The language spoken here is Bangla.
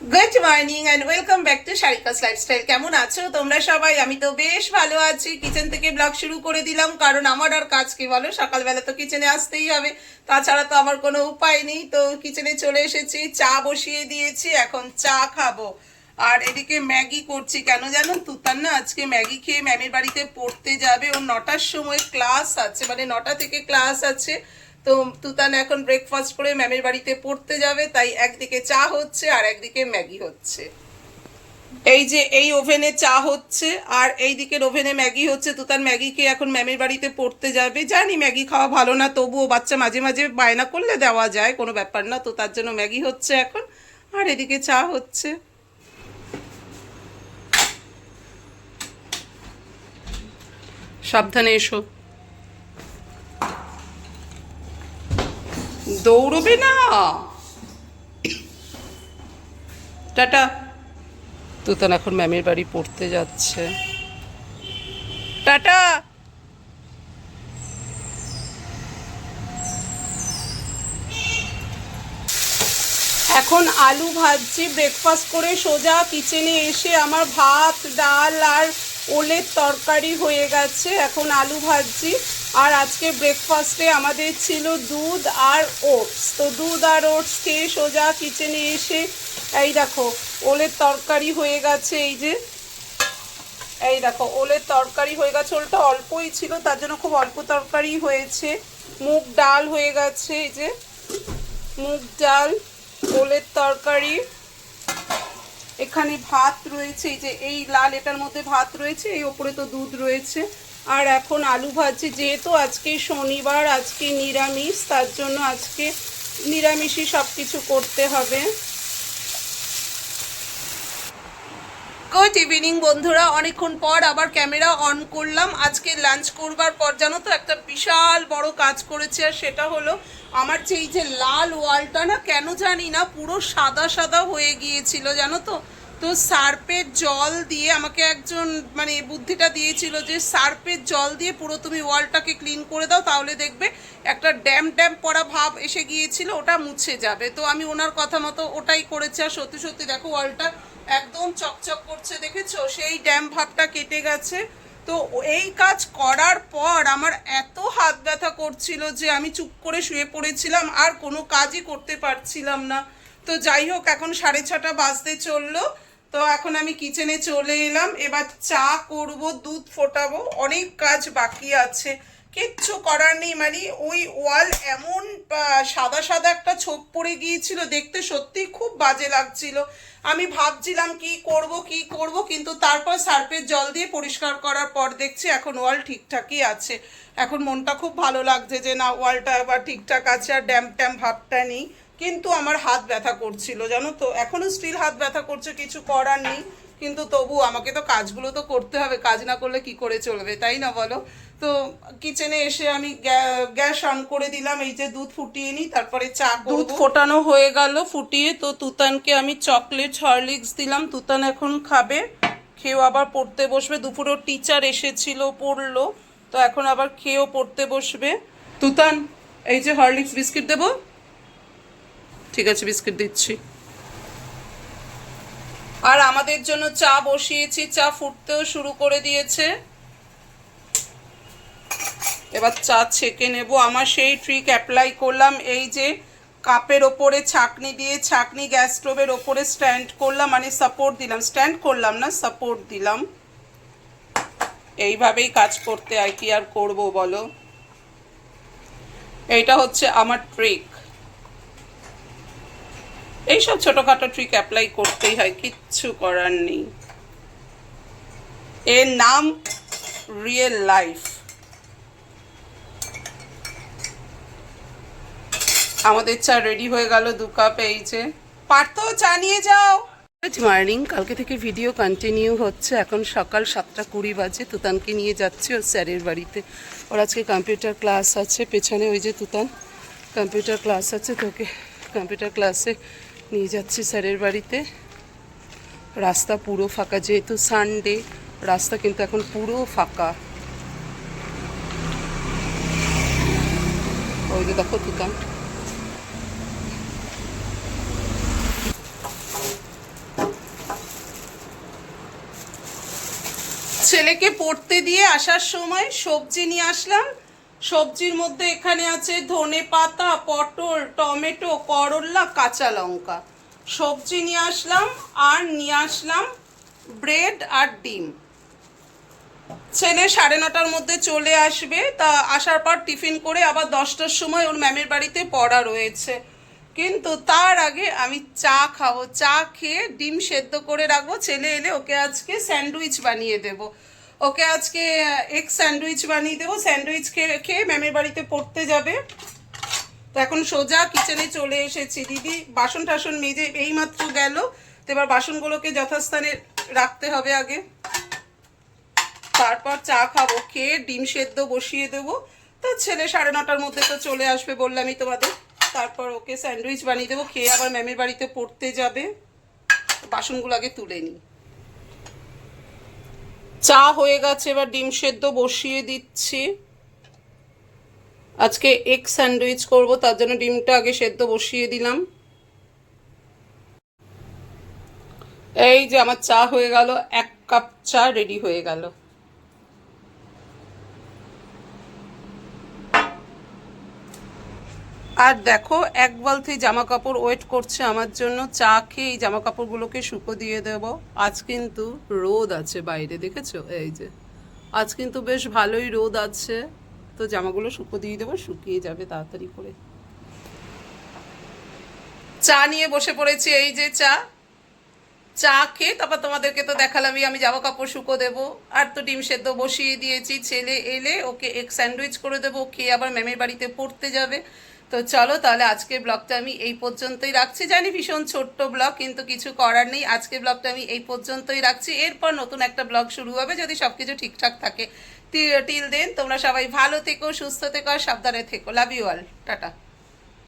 Good morning and welcome back to Sharika's lifestyle কেমন আছো? তোমরা সবাই? আমি তো বেশ ভালো আছি। কিচেন থেকে ব্লগ শুরু করে দিলাম। কারণ আমার আর কাজ কি বলো? সকালবেলা তো কিচেনে আসতেই হবে। তাছাড়া তো আমার কোনো উপায় নেই। তো কিচেনে চলে এসেছি। চা বসিয়ে দিয়েছি। এখন চা খাব। আর এদিকে ম্যাগি করছি। কেন জানো? তুতার না আজকে ম্যাগি খেয়ে ম্যামের বাড়িতে পড়তে যাবে। ওর নটার সময় ক্লাস আছে। মানে নটা থেকে ক্লাস আছে। তো তুতান এখন ব্রেকফাস্ট করে ম্যামের বাড়িতে পড়তে যাবে, তাই একদিকে চা হচ্ছে আর একদিকে ম্যাগি হচ্ছে। এই যে এই ওভেনে চা হচ্ছে আর এই দিকের ওভেনে ম্যাগি হচ্ছে, তুতান ম্যাগি খেয়ে এখন ম্যামের বাড়িতে পড়তে যাবে। জানি ম্যাগি খাওয়া ভালো না, তবুও বাচ্চা মাঝে মাঝে বায়না করলে দেওয়া যায়, কোনো ব্যাপার না, তো তার জন্য ম্যাগি হচ্ছে এখন আর এদিকে চা হচ্ছে। সাবধানে এসো। দৌড়বে না। টাটা। তুতান এখন ম্যামের বাড়ি পড়তে যাচ্ছে। টাটা। এখন আলু ভাজছি ব্রেকফাস্ট করে সোজা কিচেনে এসে আমার ভাত, ডাল আর ওলের তরকারি হয়ে গেছে, এখন আলু ভাজছি। আর আজকে ব্রেকফাস্টে আমাদের ছিল দুধ আর ওটস তো দুধ আর ওটস খেয়ে সোজা কিচেনে এসে, এই দেখো, ওলের তরকারি হয়ে গেছে, এই যে। এই দেখো, ওলের তরকারি হয়ে গেছে, ওলটা অল্পই ছিল, তার জন্য খুব অল্প তরকারি হয়েছে। মুগ ডাল হয়ে গেছে, এই যে। মুগ ডাল, ওলের তরকারি। এখানে ভাত রয়েছে যে এই লাল এটার মধ্যে ভাত রয়েছে, এই ওপরে তো দুধ রয়েছে। আর এখন আলু ভাজি যেহেতু আজকে শনিবার, আজকে নিরামিষ, তার জন্য আজকে নিরামিষই সব কিছু করতে হবে। গুড ইভিনিং বন্ধুরা। অনেকক্ষণ পর আবার ক্যামেরা অন করলাম। আজকে লাঞ্চ করবার পর, জানো তো, একটা বিশাল বড় কাজ করেছে, আর সেটা হলো আমার যে এই যে লাল ওয়ালটা না, কেন জানি না, পুরো সাদা সাদা হয়ে গিয়েছিল, জানো তো। তো সার্পের জল দিয়ে আমাকে একজন মানে বুদ্ধিটা দিয়েছিল যে সার্পের জল দিয়ে পুরো তুমি ওয়ালটাকে ক্লিন করে দাও, তাহলে দেখবে একটা ড্যাম ড্যাম পড়া ভাব এসে গিয়েছিল, ওটা মুছে যাবে। তো আমি ওনার কথা মতো ওটাই করেছি, আর সত্যি সত্যি দেখো, ওয়ালটা একদম চকচক করছে, দেখেছ? সেই ড্যাম ভাবটা কেটে গেছে। তো এই কাজ করার পর আমার এত হাত ব্যথা করছিল যে আমি চুপ করে শুয়ে পড়েছিলাম, আর কোনো কাজই করতে পারছিলাম না। তো যাই হোক, এখন সাড়ে ছটা বাজতে চলল। তো এখন আমি কিচেনে চলে এলাম। এবার চা করব, দুধ ফোটাবো, অনেক কাজ বাকি আছে। কিচ্ছু করার নেই মানে ওই ওয়াল এমন সাদা সাদা একটা ছোপ পড়ে গিয়েছিল, দেখতে সত্যি খুব বাজে লাগছিল। আমি ভাবছিলাম কি করব কি করব, কিন্তু তারপর সার্ফের জল দিয়ে পরিষ্কার করার পর দেখছি এখন ওয়াল ঠিকঠাকই আছে। এখন মনটা খুব ভালো লাগছে যে না, ওয়ালটা আবার ঠিকঠাক আছে আর ড্যাম ট্যাম ভাবটা নেই। কিন্তু আমার হাত ব্যথা করছিল, জানো তো? এখনও স্টিল হাত ব্যথা করছে, কিছু করার নেই। কিন্তু তবু আমাকে তো কাজগুলো তো করতে হবে, কাজ না করলে কি করে চলবে, তাই না বলো? তো কিচেনে এসে আমি গ্যা- গ্যাস অন করে দিলাম, এই যে দুধ ফুটিয়ে নিই, তারপরে চা দুধ ফোটানো হয়ে গেল, ফুটিয়ে তো তুতানকে আমি চকলেট হরলিক্স দিলাম, তুতান এখন খাবে, খেয়েও আবার পড়তে বসবে দুপুরের টিচার এসেছিল, পড়ল, তো এখন আবার খেয়েও পড়তে বসবে। তুতান, এই যে হরলিক্স বিস্কিট দেবো? ঠিক আছে, বিস্কিট দিচ্ছি। আর আমাদের জন্য চা বসিয়েছি, চা ফুটতেও শুরু করে দিয়েছে। এবার চা ছেঁকে নেব। আমার সেই ট্রিক অ্যাপ্লাই করলাম, এই যে কাপের ওপরে ছাকনি দিয়ে ছাকনি গ্যাস স্টোভের ওপরে স্ট্যান্ড করলাম মানে সাপোর্ট দিলাম। স্ট্যান্ড করলাম না সাপোর্ট দিলাম। এইভাবেই কাজ করতে আর কি আর করব বলো? এইটা হচ্ছে আমার ট্রিক এইসব ছোটোখাটো ট্রিক অ্যাপ্লাই করতেই হয়, কিচ্ছু করার নেই। এর নাম রিয়েল লাইফ আমাদের চা রেডি হয়ে গেল, দু কাপ এই যে। পারতো চা নিয়ে যাও। গুড মর্নিং কালকে থেকে ভিডিও কন্টিনিউ হচ্ছে। এখন সকাল সাতটা কুড়ি বাজে। তুতানকে নিয়ে যাচ্ছি ওর স্যারের বাড়িতে। ওর আজকে কম্পিউটার ক্লাস আছে। পেছনে ওই যে তুতান। কম্পিউটার ক্লাস আছে তোকে। কম্পিউটার ক্লাসে নিয়ে যাচ্ছি স্যারের বাড়িতে। রাস্তা পুরো ফাঁকা। যেহেতু সানডে রাস্তা কিন্তু এখন পুরো ফাঁকা। ওই যে দেখো তুতান। ছেলেকে পড়তে দিয়ে আসার সময় সবজি নিয়ে আসলাম। সবজির মধ্যে এখানে আছে ধনে পাতা, পটল, টমেটো, করলা, কাঁচা লঙ্কা। সবজি নিয়ে আসলাম আর নিয়ে আসলাম ব্রেড আর ডিম। ছেলে সাড়ে নটার মধ্যে চলে আসবে। তা আসার পর টিফিন করে আবার দশটার সময় ওর ম্যামের বাড়িতে পড়া রয়েছে। কিন্তু তার আগে আমি চা খাব। চা খেয়ে ডিম সেদ্ধ করে রাখব। ছেলে এলে ওকে আজকে স্যান্ডউইচ বানিয়ে দেবো। ওকে আজকে এগ স্যান্ডউইচ বানিয়ে দেবো। স্যান্ডউইচ খেয়ে খেয়ে ম্যামের বাড়িতে পড়তে যাবে। তো এখন সোজা কিচেনে চলে এসেছি। দিদি বাসন টাসন মেজে এইমাত্র গেল। তো এবার বাসনগুলোকে যথাস্থানে রাখতে হবে আগে। তারপর চা খাব, খেয়ে ডিম সেদ্ধ বসিয়ে দেবো। তো ছেলে সাড়ে নটার মধ্যে তো চলে আসবে বললামই তোমাদের। তারপর ওকে স্যান্ডউইচ বানিয়ে দেবো, খেয়ে আবার ম্যামের বাড়িতে পড়তে যাবে। বাসনগুলো আগে তুলে নিই। চা হয়ে গেছে, এবার ডিম সেদ্ধ বসিয়ে দিচ্ছি। আজকে এগ স্যান্ডউইচ করব, তার জন্য ডিমটা আগে সেদ্ধ বসিয়ে দিলাম। এই যে আমার চা হয়ে গেল, এক কাপ চা রেডি হয়ে গেল। আর দেখো, এক বালতি জামা কাপড় ওয়েট করছে আমার জন্য। চা খেয়ে এই জামা কাপড়গুলোকে শুকো দিয়ে দেব। আজ কিন্তু রোদ আছে বাইরে, দেখেছ? এই যে, আজ কিন্তু বেশ ভালোই রোদ আছে। তো জামাগুলো শুকো দিয়ে দেবো, শুকিয়ে যাবে তাড়াতাড়ি করে। চা নিয়ে বসে পড়েছি, এই যে চা। চা খেয়ে তারপর তোমাদেরকে তো দেখালামই, আমি জামা কাপড় শুকো দেবো। আর তো ডিম সেদ্ধ বসিয়ে দিয়েছি। ছেলে এলে ওকে এক স্যান্ডউইচ করে দেবো খেয়ে আবার ম্যামের বাড়িতে পড়তে যাবে। তো চলো তাহলে আজকের ব্লগটা আমি এই পর্যন্তই রাখছি। জানি ভীষণ ছোট্ট ব্লগ, কিন্তু কিছু করার নেই। আজকের ব্লগটা আমি এই পর্যন্তই রাখছি। এরপর নতুন একটা ব্লগ শুরু হবে। যদি সব কিছু ঠিকঠাক থাকে টিল দেন তোমরা সবাই ভালো থেকো, সুস্থ থেকো, আর সাবধানে থেকো। Love you all tata.